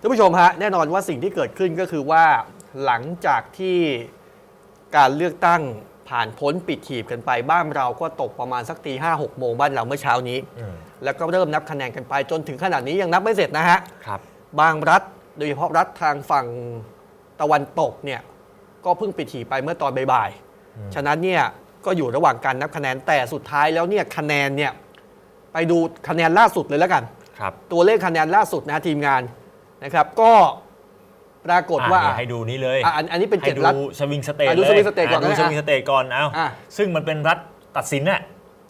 ท่านผู้ชมฮะแน่นอนว่าสิ่งที่เกิดขึ้นก็คือว่าหลังจากที่การเลือกตั้งผ่านพ้นปิดถีบกันไปบ้านเราก็ตกประมาณสักตีห้าหกโมงบ้านเราเมื่อเช้านี้อืมแล้วก็เริ่มนับคะแนนกันไปจนถึงขนาดนี้ยังนับไม่เสร็จนะฮะครับบางรัฐโดยเฉพาะรัฐทางฝั่งตะวันตกเนี่ยก็เพิ่งปิดถีบไปเมื่อตอนบ่ายอืมๆฉะนั้นเนี่ยก็อยู่ระหว่างการนับคะแนนแต่สุดท้ายแล้วเนี่ยคะแนนเนี่ยไปดูคะแนนล่าสุดเลยแล้วกันครับตัวเลขคะแนนล่าสุดนะทีมงาน นะครับ ก็ปรากฏว่าอะเนี่ยให้ดูนี้เลยอะอันอันนี้เป็นให้เจ็ดดูรัฐ สวิงสเตทอะดูเลย swing state ก่อนดูนะสวิงสเตทก่อนเอาอะซึ่งมันเป็นรัฐตัดสินน่ะ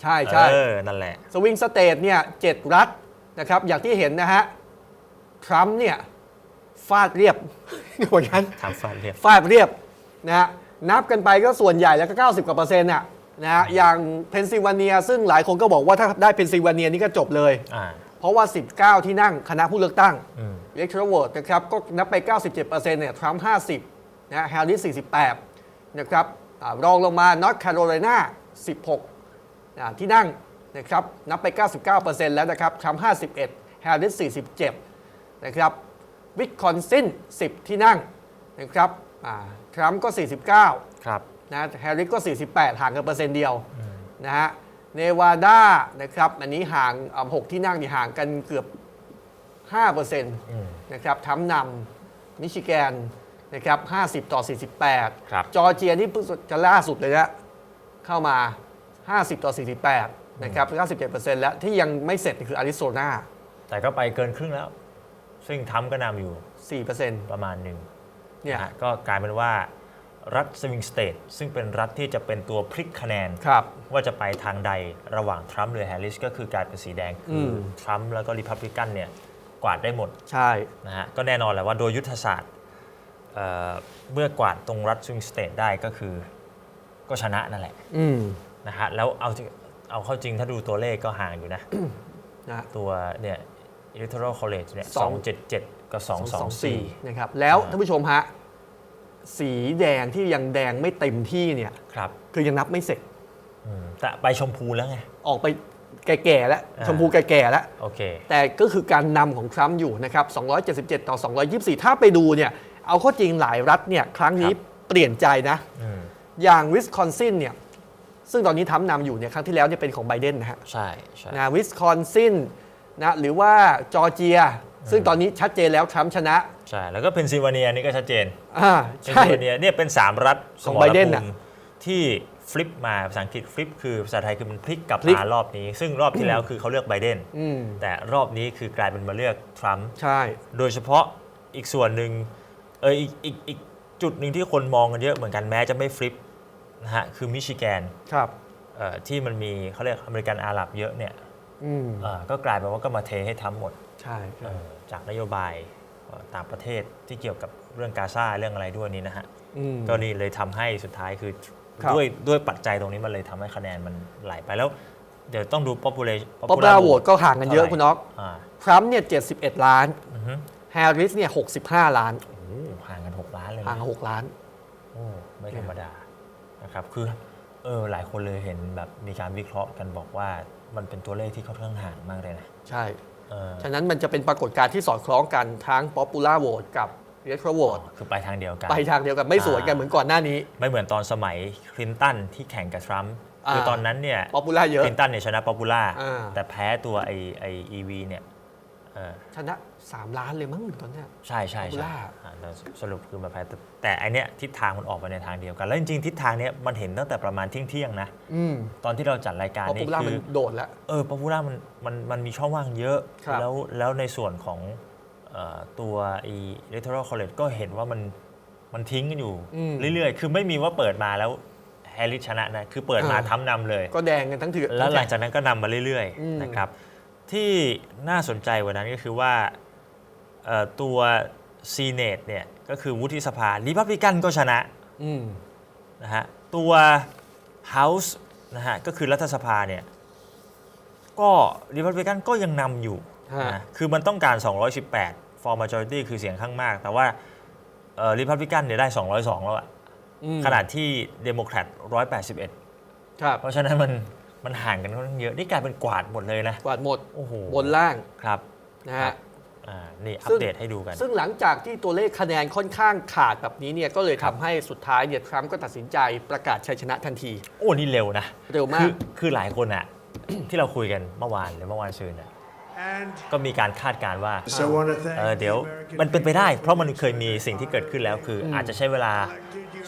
ใช่ใช่ เออนั่นแหละ สวิงสเตทเนี่ยเจ็ดรัฐนะครับอย่างที่เห็นนะฮะ ทรัมป์เนี่ย ฟาดเรียบเหมือนกันทำฟันเรียบ ฟาดเรียบนะฮะนับกันไปก็ส่วนใหญ่แล้วก็ 90 กว่าเปอร์เซ็นต์น่ะนะฮะอย่างเพนซิลเวเนีย ซึ่งหลายคนก็บอกว่าถ้าได้เพนซิลเวเนียนี่ก็จบเลย อ่า เพราะว่า 19 ที่นั่งคณะผู้เลือกตั้งอืมเ e ก t ร a l vote นะครับก็นับไป 97%เนี่ยทรัมป์50นะแฮร์ริส48นะครับอารองลงมานอร์ทแคโรไลนา16อ่าที่นั่งนะครับนับไป 99%แล้วนะครับทรัมป์51แฮร์ริส47นะครับวิสคอนซิน10 ที่นั่งนะครับอ่าทรัมป์ก็ 49ครับนะแฮร์ริสก็ 48 ห่างกันเปอร์เซ็นต์เดียวนะฮะ เนวาดานะครับอันนี้ห่างอ่าหกที่นั่งนี่ห่างกันเกือบ 5%นอืมะครับทำนำมิชิแกนนะครับ50 ต่อ 48ครับจอร์เจียนี่เพิ่งจะล่าสุดเลยนะเข้ามา 50 ต่อ 48 นะครับ 97%แล้วที่ยังไม่เสร็จคืออาริโซนาแต่ก็ไปเกินครึ่งแล้ว ซึ่งทำก็นำอยู่ 4%ประมาณหนึ่งเนี่ยะฮะก็กลายเป็นว่า รัฐสวิงสเตทซึ่งเป็นรัฐที่จะเป็นตัวพลิกคะแนน ครับ ว่าจะไปทางใดระหว่างทรัมป์หรือแฮร์ริสก็คือกลายเป็นสีแดงคืออม ทรัมป์แล้วก็ริพับลิกันเนี่ยกวาดได้หมด ใช่ นะฮะก็แน่นอนแหละว่าโดยยุทธศาสตร์เอ่อเมื่อกวาดตรงรัฐสวิงสเตทได้ก็คือก็ชนะนั่นแหละอืมนะฮะแล้วเอาจริงเอาเข้าจริงถ้าดูตัวเลขก็ห่างอยู่นะ นะ ตัวเนี่ย electoral college เนี่ยสอง 277 กับ 224 นะครับแล้วอ่าท่านผู้ชมฮะ สีแดงที่ยังแดงไม่เต็มที่เนี่ยครับคือยังนับไม่เสร็จอืมแต่ไปชมพูแล้วไง ออกไปแก่ๆแล้วอ่า ชมพูแก่ๆแล้ว โอเค แต่ก็คือการนำของทรัมป์อยู่นะครับ 277 ต่อ 224 ถ้าไปดูเนี่ย เอาเข้อจริงหลายรัฐเนี่ย ครั้งนี้ครับ เปลี่ยนใจนะ อืมอย่างวิสคอนซินเนี่ย ซึ่งตอนนี้ทรัมป์นำอยู่เนี่ย ครั้งที่แล้วเนี่ยเป็นของไบเดนนะฮะใช่ใช่นะวิสคอนซินนะหรือว่าจอร์เจีย ซึ่งตอนนี้ชัดเจนแล้วทรัมป์ชนะ ใช่ แล้วก็เพนซิลเวเนียนี่ก็ชัดเจนอ่าเพนใช่ ซิลเวเนียเนี่ยเป็น 3 รัฐของสมรไบเดนภูน่ะมิที่ฟลิปมาภาษาอังกฤษฟลิปคือภาษาไทยคือมันพลิกกลับพลิก มารอบนี้ ซึ่งรอบที่แล้วคือเขาเลือกไบเดนอืมแต่รอบนี้คือกลายเป็นมาเลือกทรัมป์ ใช่ โดยเฉพาะอีกส่วนหนึ่งเอออีกอีกอีกจุดหนึ่งที่คนมองกันเยอะเหมือนกันแม้จะไม่ฟลิปนะฮะคือมิชิแกนครับเอ่อที่มันมีเขาเรียกอเมริกันอาหรับเยอะเนี่ยอืม เอ่อก็กลายเป็นว่าก็มาเทให้ทำหมด ใช่เอ่อจากนโยบายเอ่อต่างประเทศที่เกี่ยวกับเรื่องกาซาเรื่องอะไรด้วยนี้นะฮะอืมก็นี่เลยทำให้สุดท้ายคือครับ ด้วยด้วยปัจจัยตรงนี้มันเลยทำให้คะแนนมันไหลไปแล้ว เดี๋ยวต้องดู population ป๊อปปูล่าโหวตก็ห่างกันเยอะคุณน็อกอ่าทรัมป์เนี่ย71 ล้านอือฮึแฮร์ริสเนี่ย65 ล้านโอ้โหห่างกัน 6 ล้านเลยห่างนะกัน6ล้าน โอ้ไม่ธรรมดานะครับคือเออหลายคนเลยเห็นแบบมีการวิเคราะห์กันบอกว่ามันเป็นตัวเลขที่ค่อนข้างห่างมากเลยนะ ใช่เออ ฉะนั้นมันจะเป็นปรากฏการณ์ที่สอดคล้องกันทั้ง popular vote กับ electoral vote คือไปทางเดียวกัน ไปทางเดียวกันไม่สวนกันเหมือนก่อนหน้านี้ ไม่เหมือนตอนสมัยคลินตันที่แข่งกับทรัมป์อ่าคือตอนนั้นเนี่ย popular เยอะคลินตันเนี่ยชนะป๊อปปูล่าอ่าแต่แพ้ตัวไอไออีวีเนี่ยเออชนะ 3 ล้านเลยมั้งตอนเนี้ย ใช่ใช่ใช่ Popular อ่าแต่สรุปคือมาแพ้แต่แต่อันเนี้ยทิศทางมันออกไปในทางเดียวกัน แล้วจริงๆทิศทางเนี้ยมันเห็นตั้งแต่ประมาณเที่ยงเที่ยงๆนะ อืมตอนที่เราจัดรายการเพราะนี่ popular คืมันอโดดแล้ว เออป๊อปปูล่ามันมันมันมีช่องว่างเยอะ ครับ แล้วแล้วในส่วนของเอ่อตัวไอ electoral college ก็เห็นว่ามันมันทิ้งกันอยู่อืมเรื่อยๆ คือไม่มีว่าเปิดมาแล้วแฮร์ริสชนะนะ คือเปิดมาอ่า ทำนำเลย ก็แดงกันทั้งถือ แล้วหลังจากนั้นก็นำมาเรื่อยอืม ๆนะครับ ที่น่าสนใจกว่านั้นก็คือว่าเอ่อตัวซีเนตเนี่ยก็คือวุฒิสภาริพับลิกันก็ชนะอืมนะฮะตัว House นะฮะก็คือรัฐสภาเนี่ยก็ริพับลิกันก็ยังนำอยู่ฮะนะคือมันต้องการ 218 for majority คือเสียงข้างมาก แต่ว่าริพับลิกันเนี่ยได้ 202 แล้วอะอืมขนาดที่เดโมแครต181ครับเพราะฉะนั้นมัน มันห่างกันค่อนข้างเยอะ นี่กลายเป็นกวาดหมดเลยนะ กวาดหมดโอ้โหบนล่างครับนะครัฮะ บอ่านี่อัปซึ่ง เดตให้ดูกัน ซึ่งหลังจากที่ตัวเลขคะแนนค่อนข้างขาดแบบนี้เนี่ยก็เลยทำให้สุดท้ายเนี่ยทรัมป์ก็ตัดสินใจประกาศชัยชนะทันที โอ้นี่เร็วนะเร็วมาคืกอคือหลายคนอะ ที่เราคุยกันเมื่อวานหรือเมื่อวานซืนอะก็มีการคาดการณ์ว่า So I want to thank เออเดี๋ยว the American มันเป็นไปได้ เพราะมันเคยมีสิ่งที่เกิดขึ้นแล้ว คือออาจจะใช้เวลา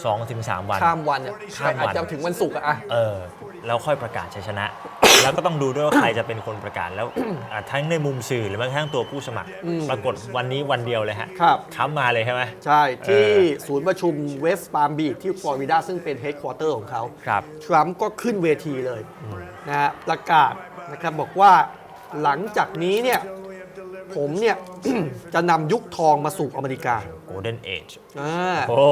2-3 วัน ข้ามวันเนี่ยข้ามวัน อาจจะถึงวันศุกร์อะอะเออ แล้วค่อยประกาศชัยชนะ แล้วก็ต้องดูด้วยว่าใครจะเป็นคนประกาศแล้วอะทั้งในมุมสื่อหรือแม้กระทั่งตัวผู้สมัครปรากฏวันนี้วันเดียวเลยฮะครับ ค้ำมาเลยใช่ไหม ใช่ ที่เออศูนย์ประชุมเวสต์ปาล์มบีชที่ฟลอริดาซึ่งเป็นเฮดค q อเตอร์ของเขาครับ ทรัมป์ก็ขึ้นเวทีเลยนะฮะประกาศนะครับบอกว่าหลังจากนี้เนี่ย ผมเนี่ย จะนำยุคทองมาสู่อเมริกา Golden Age อ่า โอ้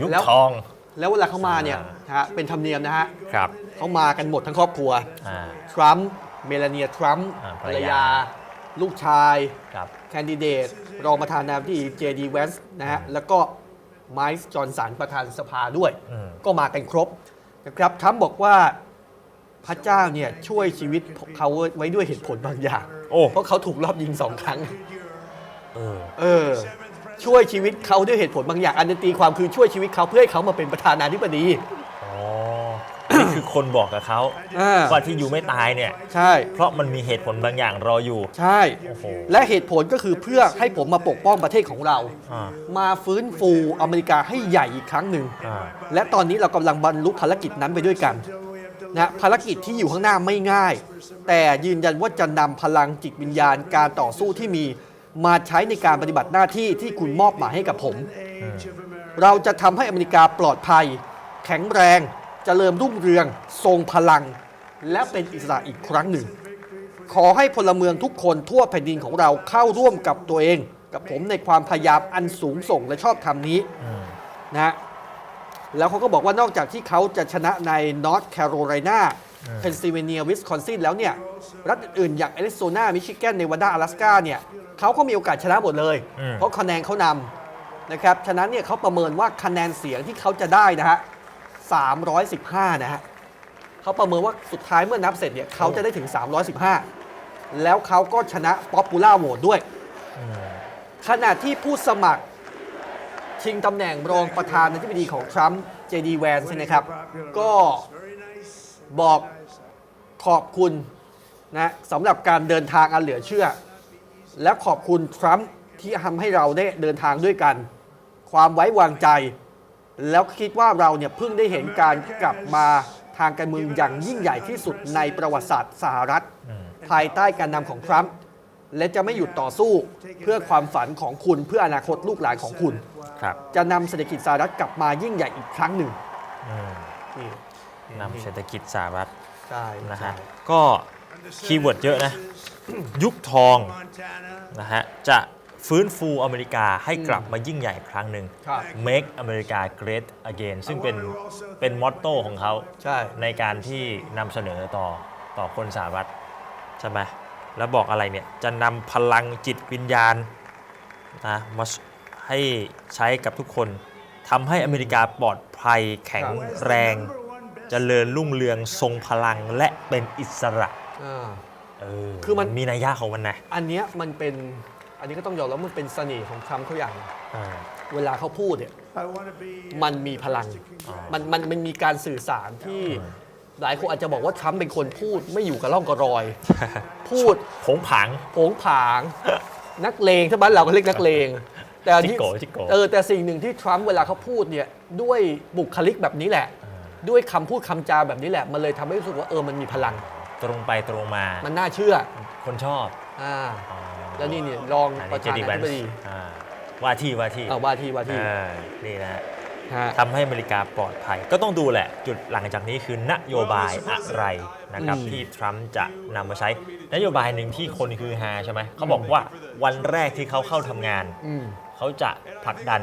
ยุคแล้ว ทอง แล้วเวลาเขามาเนี่ยอ่านะฮะเป็นธรรมเนียมนะฮะครับเขามากันหมดทั้งครอบครัว อ่า ทรัมป์เมลานียทรัมป์อ่าภภรรรรยายา ลูกชาย ครับ แคนดิเดต รองประธานาธิบดีเจดีแวนส์นะฮะ แล้วก็ไมค์จอห์นสันประธานสภาด้วย อืม ก็มากันครบนะครับทรัมป์บอกว่าพระเจ้าเนี่ยช่วยชีวิตเขาไว้ด้วยเหตุผลบางอย่าง โอ้ เพราะเขาถูกรอบยิงสองครั้ง เออ เออ ช่วยชีวิตเขาด้วยเหตุผลบางอย่างอันนั้นตีความคือช่วยชีวิตเขาเพื่อให้เขามาเป็นประธานาธิบดีอ๋อนี่คือคนบอกกับเขาอ่าว่าที่อยู่ไม่ตายเนี่ย ใช่ เพราะมันมีเหตุผลบางอย่างรออยู่ ใช่ โอ้โห และเหตุผลก็คือเพื่อให้ผมมาปกป้องประเทศของเรา อ่า มาฟื้นฟูอเมริกาให้ใหญ่อีกครั้งหนึ่ง อ่า และตอนนี้เรากำลังบรรลุภารกิจนั้นไปด้วยกันนะภารกิจที่อยู่ข้างหน้าไม่ง่าย แต่ยืนยันว่าจะนำพลังจิตวิญญาณการต่อสู้ที่มี มาใช้ในการปฏิบัติหน้าที่ที่คุณมอบหมายให้กับผม เราจะทำให้อเมริกาปลอดภัย แข็งแรงเจริญรุ่งเรือง ทรงพลัง และเป็นอิสระอีกครั้งหนึ่ง ขอให้พลเมืองทุกคนทั่วแผ่นดินของเราเข้าร่วมกับตัวเอง กับผมในความพยายามอันสูงส่งและชอบธรรมนี้อืมนะฮะแล้วเขาก็บอกว่านอกจากที่เขาจะชนะในนอร์ทแคโรไลนาเพนซิลเวเนียวิสคอนซินแล้วเนี่ย รัฐอื่นๆอย่างแอริโซนามิชิแกนเนวาดาอลาสกาเนี่ย เขาก็มีโอกาสชนะหมดเลย อืม เพราะคะแนนเขานำนะครับฉะนั้นเนี่ยเขาประเมินว่าคะแนนเสียงที่เขาจะได้นะฮะ315 นะฮะเขาประเมินว่าสุดท้ายเมื่อนับเสร็จเนี่ยเขาจะได้ถึง 315 แล้วเขาก็ชนะป๊อปปูล่าโหวตด้วย อืมขณะที่ผู้สมัครชิงตำแหน่งรองประธานาธิบดีของทรัมป์เจดีแวนใช่ไหมครับ ก็บอกขอบคุณนะสำหรับการเดินทางอันเหลือเชื่อ และขอบคุณทรัมป์ที่ทำให้เราได้เดินทางด้วยกัน ความไว้วางใจ แล้วคิดว่าเราเนี่ยเพิ่งได้เห็นการกลับมาทางการเมืองอย่างยิ่งใหญ่ที่สุดในประวัติศาสตร์สหรัฐอืมภายใต้การนำของทรัมป์และจะไม่หยุดต่อสู้เพื่อความฝันของคุณเพื่ออนาคตลูกหลานของคุณ ครับจะนำเศรษฐกิจสหรัฐกลับมายิ่งใหญ่อีกครั้งหนึ่งอืมนี่นำเศรษฐกิจสหรัฐใช่นะใช่ฮะก็คีย์เวิร์ดเยอะนะ ยุคทองนะฮะจะฟื้นฟูอเมริกาให้กลับมายิ่งใหญ่อีกครั้งหนึ่ง ครับ Make America Great Again ซึ่งเป็นเป็นมอตโต้ของเขาใช่ ในการที่นำเสนอต่อต่อคนสหรัฐใช่ไหมแล้วบอกอะไรเนี่ย จะนำพลังจิตวิญญาณนะมาให้ใช้กับทุกคนทำให้อเมริกาปลอดภัยแข็งแรงจเจริญรุ่งเรืองทรงพลังและเป็นอิสระ อ่า เออคือมัน มีนัยยะของมันนะอันเนี้ยมันเป็นอันนี้ก็ต้องยอมรับมันเป็นเสน่ห์ของทรัมป์เขาอย่างหนึ่งอ่า เวลาเขาพูดเนี่ยมันมันมีพลัง มันมันมันมีการสื่อสารที่หลายคนอาจจะบอกว่าทรัมป์เป็นคนพูดไม่อยู่กับร่องกับรอย พูดผงผาง โผงผาง นักเลงถ้าบ้านเราก็เรียกนักเลง แต่อันจิที่โกจิโก เออแต่สิ่งหนึ่งที่ทรัมป์เวลาเขาพูดเนี่ยด้วยบุคลิกแบบนี้แหละ ด้วยคำพูดคำจาแบบนี้แหละ มันเลยทำให้รู้สึกว่าเออมันมีพลัง ตรงไปตรงมา มันน่าเชื่อคนชอบอ่าอ๋อแล้วนี่เนี่ยรองอันปนี้ระเจธาดีนาแวนธิบดีว่าที่ว่าที่เอาว่าที่ว่าที่เออนี่นะฮะฮะ ทำให้อเมริกาปลอดภัย ก็ต้องดูแหละ จุดหลังจากนี้คือนโยบายอะไรนะครับ อืม ที่ทรัมป์จะนำมาใช้นโยบายหนึ่งที่คนคือฮาใช่ไหมเขาบอกว่าวันแรกที่เขาเข้าทำงาน อืม เขาจะผลักดัน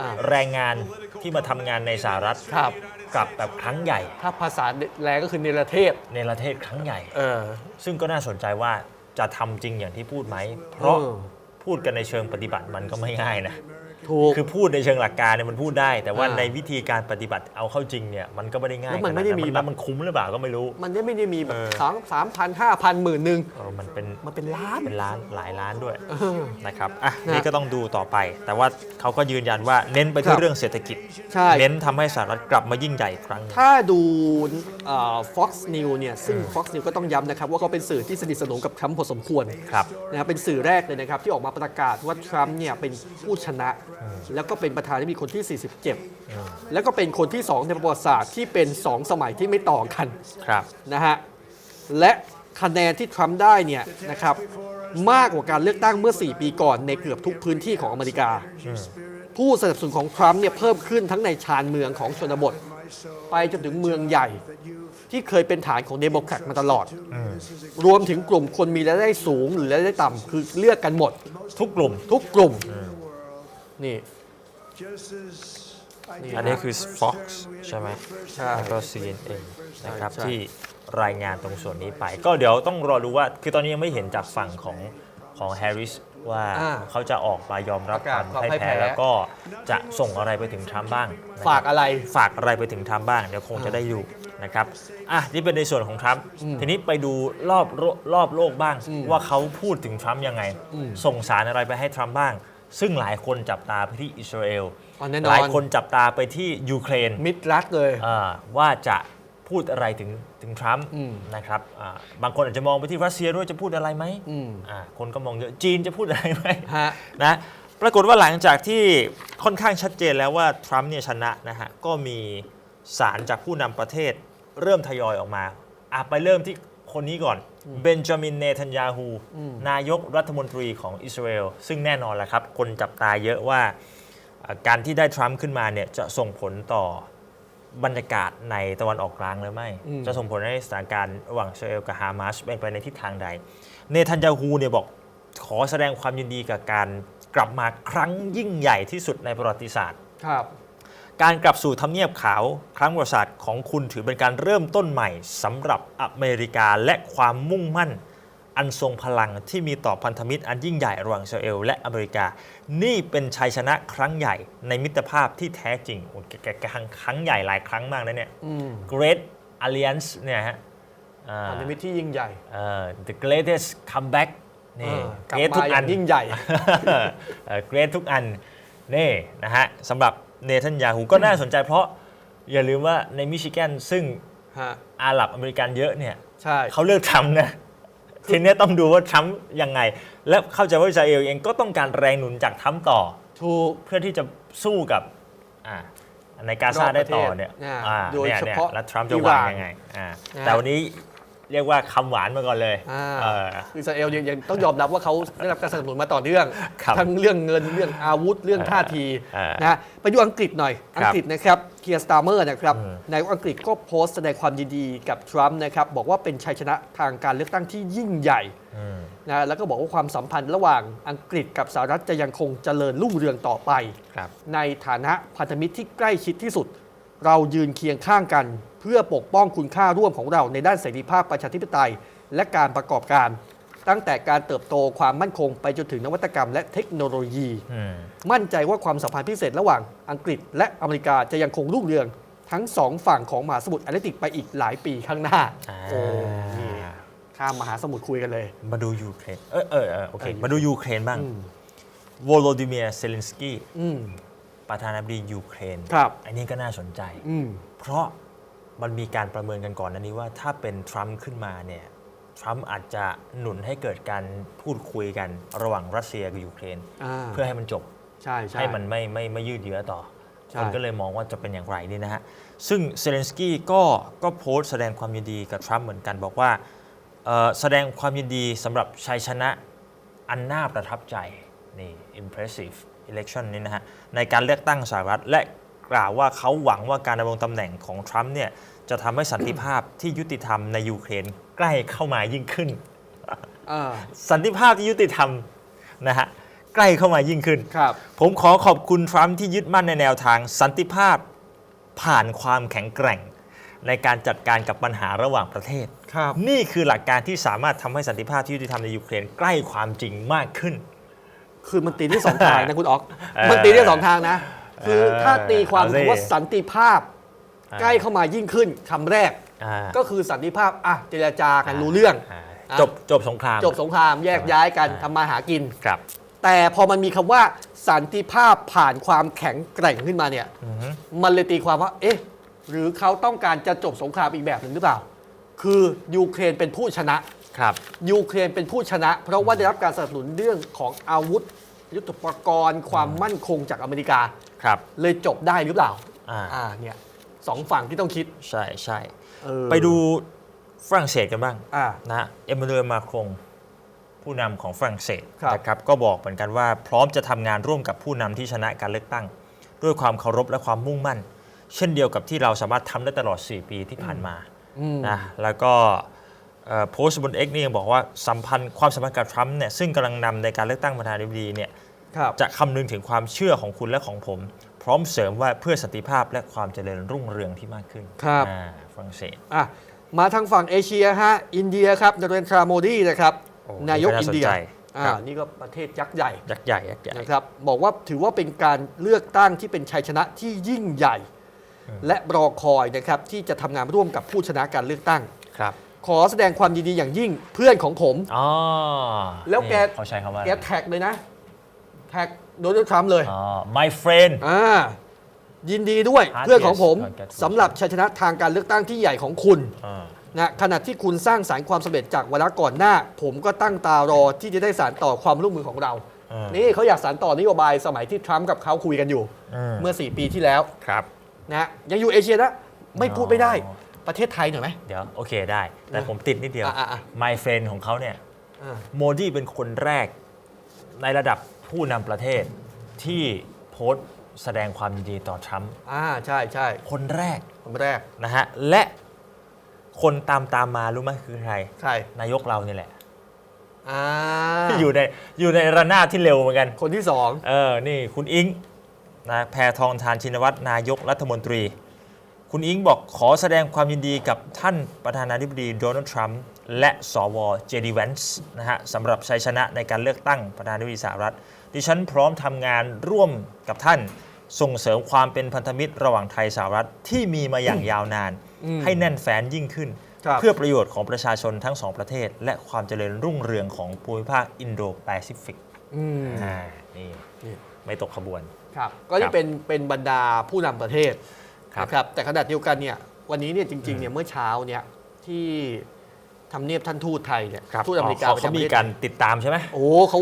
อ่า แรงงานที่มาทำงานในสหรัฐครับ กลับแบบครั้งใหญ่ถ้าภาษาแรงก็คือเนรเทศในประเทศครั้งใหญ่ เออ ซึ่งก็น่าสนใจว่าจะทำจริงอย่างที่พูดไหม เพราะเออ พูดกันในเชิงปฏิบัติมันก็ไม่ง่ายนะ ถูก คือพูดในเชิงหลักการเนี่ยมันพูดได้ แต่ว่าอ่าในวิธีการปฏิบัติเอาเข้าจริงเนี่ยมันก็ไม่ได้ง่ายแล้วมันไม่ได้มี ขนาแบบมันคุ้มหรือเปล่าก็ไม่รู้ มันไม่ได้มีแบเอบอสามสามพันห้าพันหมื่นหนึ่ง เออมันเป็นมันเป็นล้าน เป็นล้านหลายล้านด้วยเออ นะครับอะนะนี่ก็ต้องดูต่อไป แต่ว่าเขาก็ยืนยันว่าเน้นไปที่ครับเรื่องเศรษฐกิจ ใช่ เน้นทำให้สหรัฐกลับมายิ่งใหญ่อีกครั้งหนึ่ง ถ้าดูเอ่อ Fox News เนี่ย ซึ่ง Fox News ก็ต้องย้ำนะครับ ว่าเขาเป็นสื่อที่สนิทสนมกับทรัมป์พอสมควรครับ นะครับเป็นสื่อแรกเลยนะครับ ที่ออกมาประกาศว่าทรัมป์เนี่ยเป็นผู้ชนะแล้วก็เป็นประธานาธิบดีคนที่ 47 แล้วก็เป็นคนที่ 2 ในประวัติศาสตร์ที่เป็น 2 สมัยที่ไม่ต่อกันครับนะฮะและคะแนนที่ทรัมป์ได้เนี่ยนะครับมากกว่าการเลือกตั้งเมื่อ 4 ปีก่อนในเกือบทุกพื้นที่ของอเมริกา ผู้สนับสนุนของทรัมป์เนี่ยเพิ่มขึ้นทั้งในชานเมืองของชนบท ไปจนถึงเมืองใหญ่ที่เคยเป็นฐานของเดโมแครตมาตลอด รวมถึงกลุ่มคนมีรายได้สูงหรือรายได้ต่ำคือเลือกกันหมด ทุกกลุ่ม ทุกกลุ่ม นี่ อันนี้คือ Fox ใช่ไหมใช่แล้วก็ CNN นะครับ ใช่ ที่รายงานตรงส่วนนี้ไป ก็เดี๋ยวต้องรอดูว่า คือตอนนี้ยังไม่เห็นจากฝั่งของของแฮร์ริสว่าอ่าเขาจะออกมายอมรับประกาศความความพ่ายพ่ายแพ้แพ้ แล้วก็จะส่งอะไรไปถึงทรัมป์บ้างนะครับ ฝากอะไร ฝากอะไรไปถึงทรัมป์บ้าง เดี๋ยวคงจะได้อยู่นะครับ อะ นี่เป็นในส่วนของทรัมป์อืมทีนี้ไปดูรอบโลรอบโลกบ้างอืมว่าเขาพูดถึงทรัมป์ยังไงอืมส่งสารอะไรไปให้ทรัมป์บ้าง ซึ่งหลายคนจับตาไปที่อิสราเอลอ๋อแน่นอน หลายคนจับตาไปที่ยูเครนมิดรักเลย อ่าว่าจะพูดอะไรถึงถึงทรัมป์อืม นะครับอ่าบางคนอาจจะมองไปที่รัสเซียด้วยจะพูดอะไรไหมอืมอ่าคนก็มองเยอะจีนจะพูดอะไรไหม ฮะ นะปรากฏว่าหลังจากที่ค่อนข้างชัดเจนแล้วว่า ทรัมป์เนี่ยชนะนะฮะ ก็มีสารจากผู้นำประเทศเริ่มทยอยออกมาอะไปเริ่มที่คนนี้ก่อน เบนจามินเนทันยาฮูอืมนายกรัฐมนตรีของอิสราเอล ซึ่งแน่นอนแหละครับ คนจับตาเยอะว่าอะการที่ได้ทรัมป์ขึ้นมาเนี่ยจะส่งผลต่อบรรยากาศในตะวันออกกลางหรือไม่อืมจะส่งผลให้สถานการณ์ระหว่างอิสราเอลกับฮามาสเป็นไปในทิศทางใด เนทันยาฮูเนี่ยบอกขอแสดงความยินดีกับการกลับมาครั้งยิ่งใหญ่ที่สุดในประวัติศาสตร์ ครับ การกลับสู่ทำเนียบขาวครั้งประวัติศาสตร์ของคุณถือเป็นการเริ่มต้นใหม่สำหรับอเมริกาและความมุ่งมั่น อันทรงพลังที่มีต่อพันธมิตรอันยิ่งใหญ่ระหว่างอิสราเอลและอเมริกา นี่เป็นชัยชนะครั้งใหญ่ในมิตรภาพที่แท้จริงโอ้แกแกแกครั้งครั้งใหญ่หลายครั้งมากนะเนี่ยอืม Great Alliance เนี่ยฮะอ่าพันธมิตรที่ยิ่งใหญ่เอ่อ the greatest comeback นี่เออกลับ great มาทุกออัย่านงยิ่งใหญ่เอ่อ great ทุกอันนี่นะฮะสำหรับ เนทันยาฮูก็น่าสนใจเพราะอย่าลืมว่าในมิชิแกนซึ่งฮะอาหรับอเมริกันเยอะเนี่ยใช่ เขาเลือกทำนะ ทีเนี้ยต้องดูว่าทรัมป์ยังไง และเข้าใจว่าอิสราเอลเองก็ต้องการแรงหนุนจากทรัมป์ต่อ ถูก เพื่อที่จะสู้กับอ่าในกาซาได้ต่อเนี่ยอ่าอ่าโดยนี่เฉนี่พาะแล้วทรัมป์จะอิหวาร่างนยังไงอ่านะ แต่วันนี้ เรียกว่าคำหวานมาก่อนเลยอ่าเอออิสราเอลยังยังต้องยอมรับว่าเขาได้รับการสนับสนุนมาต่อเนื่อง ครับทั้งเรื่องเงินเรื่องอาวุธเรื่องท่าทีเออนะไปดูอังกฤษหน่อย ครับอังกฤษนะครับเคียร์สตาร์เมอร์นะครับอืมนายกอังกฤษก็โพสต์แสดงความยินดีกับทรัมป์นะครับบอกว่าเป็นชัยชนะทางการเลือกตั้งที่ยิ่งใหญ่อืม นะแล้วก็บอกว่าความสัมพันธ์ระหว่างอังกฤษกับสหรัฐจะยังคงเจริญรุ่งเรืองต่อไป ครับ ในฐานะพันธมิตรที่ใกล้ชิดที่สุด เรายืนเคียงข้างกัน เพื่อปกป้องคุณค่าร่วมของเราในด้านเสรีภาพประชาธิปไตย และการประกอบการ ตั้งแต่การเติบโตความมั่นคงไปจนถึงนวัตกรรมและเทคโนโลยีอืมมั่นใจว่าความสัมพันธ์พิเศษระหว่างอังกฤษ และอเมริกาจะยังคงรุ่งเรืองทั้งสองฝั่งของมหาสมุทรแอตแลนติกไปอีกหลายปีข้างหน้าอ่าโอ้นี่ข้ามมหาสมุทรคุยกันเลย มาดูยูเครน เออเออเออโอเคเออมาดูยูเครนบ้างอืมโวโลดิเมียร์เซเลนสกี้อืมประธานาธิบดียูเครนครับอันนี้ก็น่าสนใจอืมเพราะ มันมีการประเมินกันก่อนนันนี้ว่าถ้าเป็นทรัมป์ขึ้นมาเนี่ยทรัมป์อาจจะหนุนให้เกิดการพูดคุยกันระหว่างรัสเซียกับยูเครน อ่าเพื่อให้มันจบ ใช่ใช่ ให้มันไม่ไม่ไม่ยืดเยื้อต่อ ใช่ คนก็เลยมองว่าจะเป็นอย่างไรนี่นะฮะ ซึ่งเซเลนสกี้ก็ก็โพสต์แสดงความยินดีกับทรัมป์เหมือนกันบอกว่าเอ่อแสดงความยินดีสำหรับชัยชนะอันน่าประทับใจ นี่ impressive election นี่นะฮะ ในการเลือกตั้งสหรัฐและ กล่าวว่าเขาหวังว่าการดำรงตำแหน่งของทรัมป์เนี่ยจะทำให้สันติภาพที่ยุติธรรมในยูเครนใกล้เข้ามายิ่งขึ้น อ่าสันติภาพที่ยุติธรรมนะฮะใกล้เข้ามายิ่งขึ้น ครับ ผมขอขอบคุณทรัมป์ที่ยึดมั่นในแนวทางสันติภาพผ่านความแข็งแกร่ง ในการจัดการกับปัญหาระหว่างประเทศ ครับ นี่คือหลักการที่สามารถทำให้สันติภาพที่ยุติธรรมในยูเครนใกล้ความจริงมากขึ้น คือมันตีได้สองทางนะคุณอ๊อกเออมันตีได้สองทางนะ คือเออถ้าตีความเอาสิว่าสันติภาพ ใกล้เข้ามายิ่งขึ้นคำแรก อ่าก็คือสันติภาพอะเจรจากันรู้เรื่องาอะ จบจบสงคราม จบสงครามแยกย้ายกันอ่า ทำมาหากิน ครับ แต่พอมันมีคำว่าสันติภาพผ่านความแข็งแกร่งขึ้นมาเนี่ย อือฮึ มันเลยตีความว่า เอ๊ะ หรือเขาต้องการจะจบสงครามอีกแบบหนึ่งหรือเปล่า คือยูเครนเป็นผู้ชนะ ครับ ยูเครนเป็นผู้ชนะ เพราะว่าได้รับการสนับสนุนเรื่องของอาวุธ ยุทโธปกรณ์ ความมั่นคงจากอเมริกา ครับ เลยจบได้หรือเปล่าอ่าอ่า เนี่ยสองฝั่งที่ต้องคิดใช่ใช่เออไปดูฝรั่งเศสกันบ้างอ่า นะเอมมานูเอลมาครงผู้นำของฝรั่งเศสครับ นะครับก็บอกเหมือนกันว่าพร้อมจะทำงานร่วมกับผู้นำที่ชนะการเลือกตั้ง ด้วยความเคารพและความมุ่งมั่น เช่นเดียวกับที่เราสามารถทำได้ตลอด 4 ปีที่ผ่านมา อืม นะแล้วก็เอ่อโพสต์บน X นี่ยังบอกว่าสัมพันธ์ความสัมพันธ์กับทรัมป์เนี่ยซึ่งกำลังนำในการเลือกตั้งประธานาธิบดีเนี่ยครับ จะคำนึงถึงความเชื่อของคุณและของผม พร้อมเสริมว่าเพื่อสันติภาพและความเจริญรุ่งเรืองที่มากขึ้นครับอ่าฝรั่งเศสอะมาทางฝั่งเอเชียฮะอินเดียครับนเรนทราโมดีนะครับโอ้นายกนี่ก็น่าอินเดียสนใจอ่าครับนี่ก็ประเทศยักษ์ใหญ่ยักษ์ใหญ่ยักษ์ใหญ่นะครับบอกว่าถือว่าเป็นการเลือกตั้งที่เป็นชัยชนะที่ยิ่งใหญ่ และรอคอยนะครับที่จะทำงานร่วมกับผู้ชนะการเลือกตั้งครับ ขอแสดงความยินดีอย่างยิ่งเพื่อนของผมอ๋อแล้วแกนี่เขาใช้คำว่าแกแท็กเลยนะ แท็กโดนัลด์ทรัมป์เลยอ๋อ my friend อ่ายินดีด้วย Hard เพื่อนของผม yes, congratulations สำหรับชัยชนะทางการเลือกตั้งที่ใหญ่ของคุณอ่า นะขณะที่คุณสร้างสารรค์ความสำเร็จจากวาระก่อนหน้า ผมก็ตั้งตารอที่จะได้สารต่อความร่วมมือของเราอืมนี่เขาอยากสารต่อนโยบายสมัยที่ทรัมป์กับเขาคุยกันอยู่ อืม เมื่อ 4 ปีที่แล้วครับ นะยังอยู่เอเชียนะไม่พูดไม่ได้อ๋อประเทศไทยหน่อยไหม เดี๋ยว โอเคได้ แต่ผมติดนิดเดียว อะอะอะ my friend ของเขาเนี่ย อ่า โมดีเป็นคนแรกในระดับ ผู้นำประเทศที่โพสต์แสดงความยินดีต่อทรัมป์อ่าใช่ใช่คนแรกคนแรกนะฮะและคนตามตามมารู้ไหมคือใครใช่นายกเราเนี่ยแหละอ่าอยู่ในอยู่ในระนาบที่เร็วเหมือนกัน คนที่สองเออนี่คุณอิงนะแพทองทานชินวัตรนายกรัฐมนตรี คุณอิงบอกขอแสดงความยินดีกับท่านประธานาธิบดีโดนัลด์ทรัมป์และสวเจดีแวนส์นะฮะสำหรับชัยชนะในการเลือกตั้งประธานาธิบดีสหรัฐ ดิฉันพร้อมทำงานร่วมกับท่านส่งเสริมความเป็นพันธมิตรระหว่างไทยสหรัฐที่มีมาอย่างยาวนานอืมให้แน่นแฟ้นยิ่งขึ้นครับเพื่อประโยชน์ของประชาชนทั้งสองประเทศ และความเจริญรุ่งเรืองของภูมิภาคอินโดแปซิฟิกอืมอ่านี่นี่ไม่ตกขบวนครับก็ครันี่บเป็นเป็นบรรดาผู้นำประเทศครับนะครับแต่ขณะเดียวกันเนี่ยวันนี้เนี่ยจริงๆเนี่ยเมื่อเช้าเนี่ยที่ ทำเนียบท่านทูตไทยเนี่ยทูตอเมริกาเขาประเขาจำประมีเทศการติดตามใช่ไหม โอ้เขา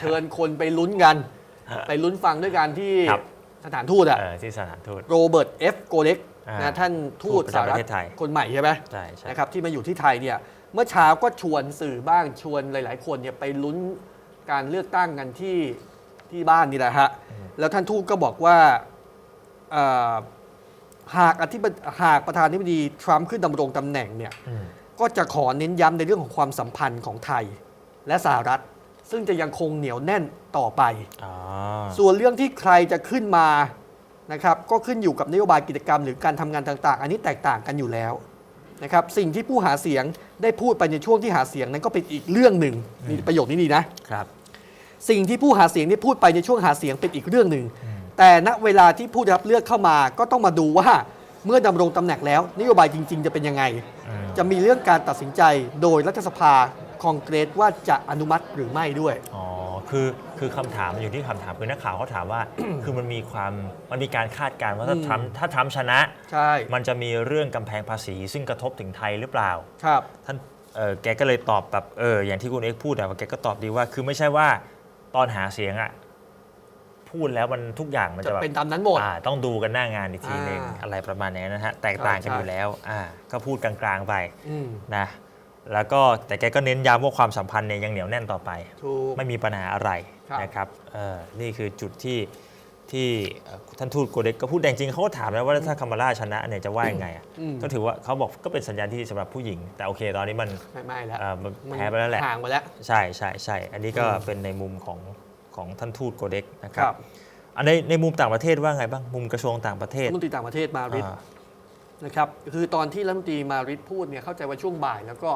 เชิญคนไปลุ้นกัน ไปลุ้นฟังด้วยกันที่ครับ สถานทูตอะเออที่สถานทูต โรเบิร์ตเอฟโกเล็กอ่านะท่านทูตทูตประสหจำปรัระฐเทศไทย คนใหม่ใช่ไหม ใช่ใช่ นะครับที่มาอยู่ที่ไทยเนี่ยเมื่อเช้าก็ชวนสื่อบ้างชวนหลาย ๆ คนเนี่ยไปลุ้นการเลือกตั้งกันที่ที่บ้านนี่แหละฮะแล้วท่านทูตก็บอกว่าเอ่อหากอธิบดหากประธานาธิบดีทรัมป์ขึ้นดำรงตำแหน่งเนี่ยอืม ก็จะขอเน้นย้ำในเรื่องของความสัมพันธ์ของไทยและสหรัฐ ซึ่งจะยังคงเหนียวแน่นต่อไปอ๋อส่วนเรื่องที่ใครจะขึ้นมานะครับก็ขึ้นอยู่กับนโยบายกิจกรรมหรือการทำงานต่าง ๆ อันนี้แตกต่างกันอยู่แล้วนะครับสิ่งที่ผู้หาเสียงได้พูดไปในช่วงที่หาเสียงนั้นก็เป็นอีกเรื่องหนึ่งนี่ประโยคนี้ดีนะครับ สิ่งที่ผู้หาเสียงได้พูดไปในช่วงหาเสียงเป็นอีกเรื่องหนึ่งอืมแต่ณเวลาที่ผู้ได้รับเลือกเข้ามาก็ต้องมาดูว่า เมื่อดำรงตำแหน่งแล้ว นโยบายจริง ๆ จะเป็นยังไงอืมจะมีเรื่องการตัดสินใจโดยรัฐสภาคองเกรสว่าจะอนุมัติหรือไม่ด้วย อ๋อ คือ คือคำถามมันอยู่ที่คำถามคือนักข่าวเขาถามว่า คือมันมีความ มันมีการคาดการณ์ว่าถ้าอืมทรัมป์ถ้าทรัมป์ชนะ ใช่ มันจะมีเรื่องกำแพงภาษี ซึ่งกระทบถึงไทยหรือเปล่า ครับ ท่าน เออแกก็เลยตอบแบบ เออ อย่างที่คุณเอกพูดอะว่าแกก็ตอบดีว่า คือไม่ใช่ว่าตอนหาเสียงอะ พูดแล้วมันทุกอย่างมันจะจะแบบเป็นตามนั้นหมด อ่าต้องดูกันหน้างานอีกทีหนึ่งอ่าอะไรประมาณนี้นะฮะแตกต่างกันใช่ อยู่แล้วอ่าก็พูดกลางๆไปอืมนะแล้วก็แต่แกก็เน้นย้ำว่าความสัมพันธ์เนี่ยยังเหนียวแน่นต่อไป ถูก ไม่มีปัญหาอะไรครับ นะครับเอ่อนี่คือจุดที่ที่เอ่อท่านทูตโกเด็กก็พูดแต่จริงๆเขาก็ถามแล้วว่าถ้าคามาล่าชนะเนี่ยจะว่ายังไงอะอืมก็ถือว่าเขาบอกก็เป็นสัญญาณที่ดีสำหรับผู้หญิง แต่โอเคตอนนี้มันไม่ไม่แล้วเอ่อมันมันแพ้ไปแล้วแหละ ห่างไปแล้ว ใช่ใช่ใช่ อันนี้ก็อืมเป็นในมุมของ ของท่านทูตโกเด็กนะคครัรับบอันในในมุมต่างประเทศว่าไงบ้างมุมกระทรวงต่างประเทศ รัฐมนตรีต่างประเทศมาริดอ่า นะครับคือตอนที่รัฐมนตรีมาริดพูดเนี่ยเข้าใจว่าช่วงบ่าย แล้วก็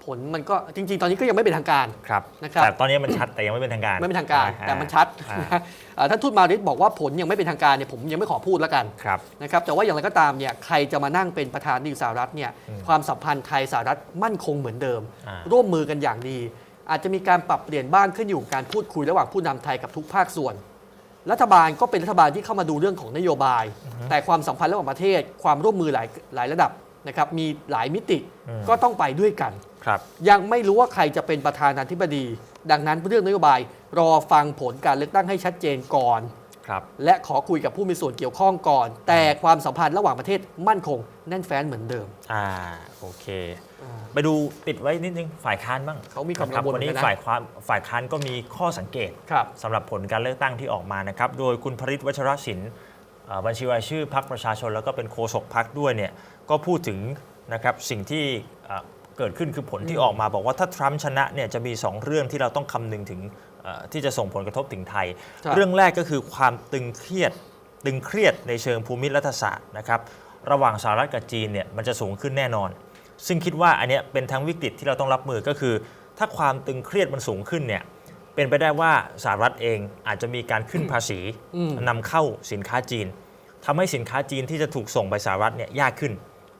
โพผลมันก็จริง ๆ ตอนนี้ก็ยังไม่เป็นทางการ ครับนะครับ แต่ตอนนี้มันชัดแต่ยังไม่เป็นทางการไม่เป็นทางการอ่แต่มันชัดอ่านะเอ่อท่านทูตมาริสบอกว่าผลยังไม่เป็นทางการเนี่ยผมยังไม่ขอพูดแล้วกันครับ นะครับแต่ว่าอย่างไรก็ตามเนี่ยใครจะมานั่งเป็นประธานดีสหรัฐเนี่ยอืมความสัมพันธ์ไทยสหรัฐมั่นคงเหมือนเดิม อ่าร่วมมือกันอย่างดี อาจจะมีการปรับเปลี่ยนบ้างขึ้นอยู่กับการพูดคุยระหว่างผู้นำไทยกับทุกภาคส่วน รัฐบาลก็เป็นรัฐบาลที่เข้ามาดูเรื่องของนโยบาย แต่ความสัมพันธ์ระหว่างประเทศ ความร่วมมือหลายหลายระดับนะครับมีหลายมิติอืมก็ต้องไปด้วยกันครับยังไม่รู้ว่าใครจะเป็นประธานาธิบดี ดังนั้นเรื่องนโยบายรอฟังผลการเลือกตั้งให้ชัดเจนก่อนครับและขอคุยกับผู้มีส่วนเกี่ยวข้องก่อน แต่ความสัมพันธ์ระหว่างประเทศมั่นคงแน่นแฟ้นเหมือนเดิมอ่าโอเค ไปดูติดไว้นิดนึงฝ่ายค้านบ้างเขามีความนะรับกังวลวันนี้เหมือนกันนะฝ่ายความฝ่ายค้านก็มีข้อสังเกตครับสำหรับผลการเลือกตั้งที่ออกมานะครับ โดยคุณพริตวัชรศิลป์เอ่อบัญชีรายชื่อพักประชาชน แล้วก็เป็นโฆษกพักด้วยเนี่ยก็พูดถึงนะครับสิ่งที่เอ่อเกิดขึ้นคือผลที่ออกมาบอกว่าถ้าทรัมป์ชนะเนี่ยจะมี 2 เรื่องที่เราต้องคำนึงถึงเอ่อที่จะส่งผลกระทบถึงไทยครับเรื่องแรกก็คือความตึงเครียดตึงเครียดในเชิงภูมิรัฐศาสตร์นะครับระหว่างสหรัฐกับจีนเนี่ยมันจะสูงขึ้นแน่นอน ซึ่งคิดว่าอันเนี้ยเป็นทั้งวิกฤตที่เราต้องรับมือก็คือ ถ้าความตึงเครียดมันสูงขึ้นเนี่ยเป็นไปได้ว่าสหรัฐเองอาจจะมีการขึ้นภาษีอืมนำเข้าสินค้าจีนทำให้สินค้าจีนที่จะถูกส่งไปสหรัฐเนี่ยยากขึ้น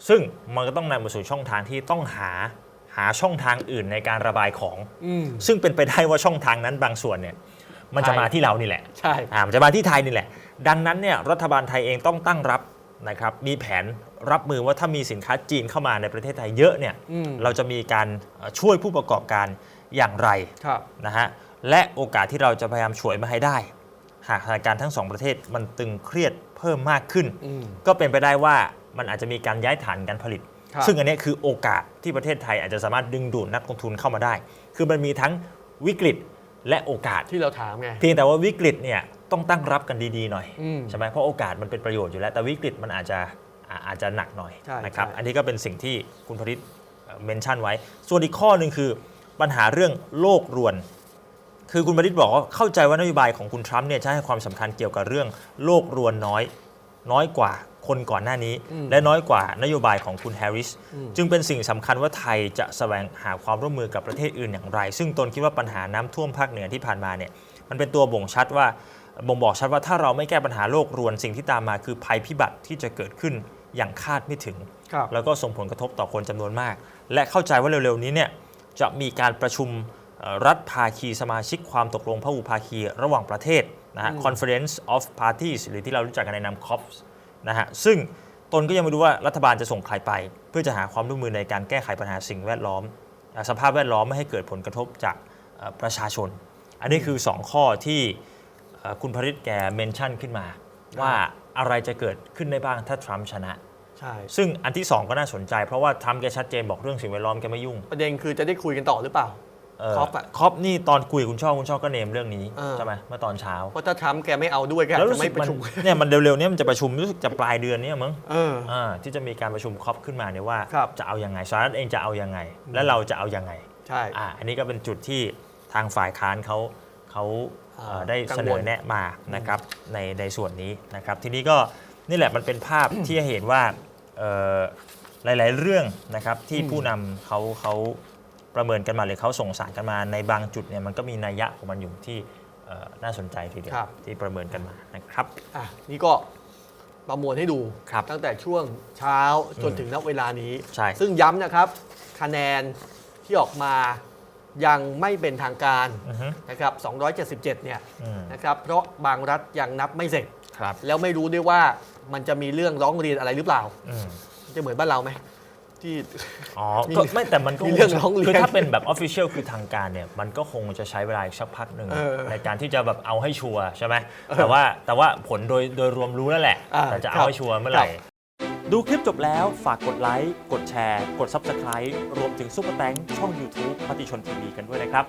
ซึ่งมันก็ต้องนำมาสู่ช่องทางที่ต้องหาหาช่องทางอื่นในการระบายของอืมซึ่งเป็นไปได้ว่าช่องทางนั้นบางส่วนเนี่ยมันจะไทยมาที่เรานี่แหละใช่อ่ามันจะมาที่ไทยนี่แหละ ดังนั้นเนี่ยรัฐบาลไทยเองต้องตั้งรับ นะครับมีแผนรับมือว่าถ้ามีสินค้าจีนเข้ามาในประเทศไทยเยอะเนี่ยอืม เราจะมีการเอ่อช่วยผู้ประกอบการอย่างไรครับ นะฮะและโอกาสที่เราจะพยายามช่วยมาให้ได้ หากสถานการณ์ทั้งสองประเทศมันตึงเครียดเพิ่มมากขึ้น อืม ก็เป็นไปได้ว่ามันอาจจะมีการย้ายฐานการผลิต ครับ ซึ่งอันเนี้ยคือโอกาสที่ประเทศไทยอาจจะสามารถดึงดูดนักลงทุนเข้ามาได้ คือมันมีทั้งวิกฤต และโอกาส ที่เราถามไง เพียงแต่ว่าวิกฤตเนี่ยต้องตั้งรับกันดีๆหน่อยอืมใช่ไหมเพราะโอกาสมันเป็นประโยชน์อยู่แล้ว แต่วิกฤตมันอาจจะอ่าอาจจะหนักหน่อยใช่นะครับ ใช่ อันนี้ก็เป็นสิ่งที่คุณพริตเมนชั่นไว้ ส่วนอีกข้อหนึ่งคือปัญหาเรื่องโลกรวน คือคุณพริตบอกว่าเข้าใจว่านโยบายของคุณทรัมป์เนี่ยจะให้ความสำคัญเกี่ยวกับเรื่องโลกรวนน้อย น้อยกว่าคนก่อนหน้านี้อืมและน้อยกว่านโยบายของคุณแฮร์ริสอืมจึงเป็นสิ่งสำคัญว่าไทยจะแสวงหาความร่วมมือกับประเทศอื่นอย่างไร ซึ่งตนคิดว่าปัญหาน้ำท่วมภาคเหนือที่ผ่านมาเนี่ยมันเป็นตัวบ่งชัดว่าบ่งบอกชัดว่าถ้าเราไม่แก้ปัญหาโลกรวนสิ่งที่ตามมาคือภัยพิบัติที่จะเกิดขึ้นอย่างคาดไม่ถึงครับแล้วก็ส่งผลกระทบต่อคนจำนวนมาก และเข้าใจว่าเร็วๆนี้เนี่ยจะมีการประชุมเอ่อรัฐภาคีสมาชิกความตกลงพหุภาคีระหว่างประเทศ นะฮะ Conference of Parties หรือที่เรารู้จักกันในนาม COPS นะฮะ ซึ่งตนก็ยังไม่รู้ว่ารัฐบาลจะส่งใครไป เพื่อจะหาความร่วมมือในการแก้ไขปัญหาสิ่งแวดล้อมอ่าสภาพแวดล้อมไม่ให้เกิดผลกระทบจากเอ่อประชาชน อันนี้คือ 2 ข้อที่เอ่อคุณพริตแกเมนชั่นขึ้นมา ว่าอะไรจะเกิดขึ้นได้บ้างถ้าทรัมป์ชนะใช่ซึ่งอันที่ 2 ก็น่าสนใจเพราะว่าทรัมป์แกชัดเจนบอกเรื่องสิ่งแวดล้อมแกไม่ยุ่ง ประเด็นคือจะได้คุยกันต่อหรือเปล่าเอ่อ ครอปอะ ครอปนี่ตอนคุยกับคุณช่อคุณช่อก็เนมเรื่องนี้เออ ใช่ไหมเมื่อตอนเช้าเพราะถ้าทรัมป์แกไม่เอาด้วยก็อาจแล้วจะรู้สึไม่กปมัระนชุมเนี่ยมันเร็วๆเนี้มันจะประชุมรู้สึกจะปลายเดือนเนี้มั้งเออ อ่าที่จะมีการประชุมครอปขึ้นมาเนี่ยว่าครับ จะเอายังไงสหรัฐเองจะเอายังไง และเราจะเอายังไง ใช่ อ่าอันนี้ก็เป็นจุดที่ทางฝ่ายค้านเขาเขาเอ่ออ่าได้กังวล เสนอแนะมานะครับในในส่วนนี้นะครับ ทีนี้ก็นี่แหละมันเป็นภาพ ที่ให้เห็นว่าเอ่อหลาย ๆ เรื่องนะครับที่ผู้นำเขาเขา ประเมินกันมาหรือเขาส่งสารกันมาในบางจุดเนี่ยมันก็มีนัยยะของมันอยู่ที่เอ่อน่าสนใจทีเดียวครับที่ประเมินกันมานะครับอะนี่ก็ประมวลให้ดูครับตั้งแต่ช่วงเช้าจนถึงณเวลานี้ใช่ซึ่งย้ำนะครับคะแนนที่ออกมายังไม่เป็นทางการอือฮึนะครับ 277 เนี่ยอืมนะครับเพราะบางรัฐยังนับไม่เสร็จครับแล้วไม่รู้ด้วยว่ามันจะมีเรื่องร้องเรียนอะไรหรือเปล่าอืมจะเหมือนบ้านเราไหม ที่ อ๋อมีก็ไม่แต่มันก็มีเรื่องร้องเรียนคือถ้าเป็นแบบ Official คือทางการเนี่ย มันก็คงจะใช้เวลาอีกสักพักหนึ่ง เออในการที่จะแบบเอาให้ชัวร์ใช่ไหมแต่ว่าแต่ว่าผลโดยโดยรวมรู้แล้วแหละ อ่าแต่จะคเอารับให้ชัวร์เมื่อไหร่ ครับ ดูคลิปจบแล้วฝากกดไลค์ กดแชร์ กด Subscribe รวมถึงซุปเปอร์แตงช่อง YouTube มติชนทีวีกันด้วยนะครับ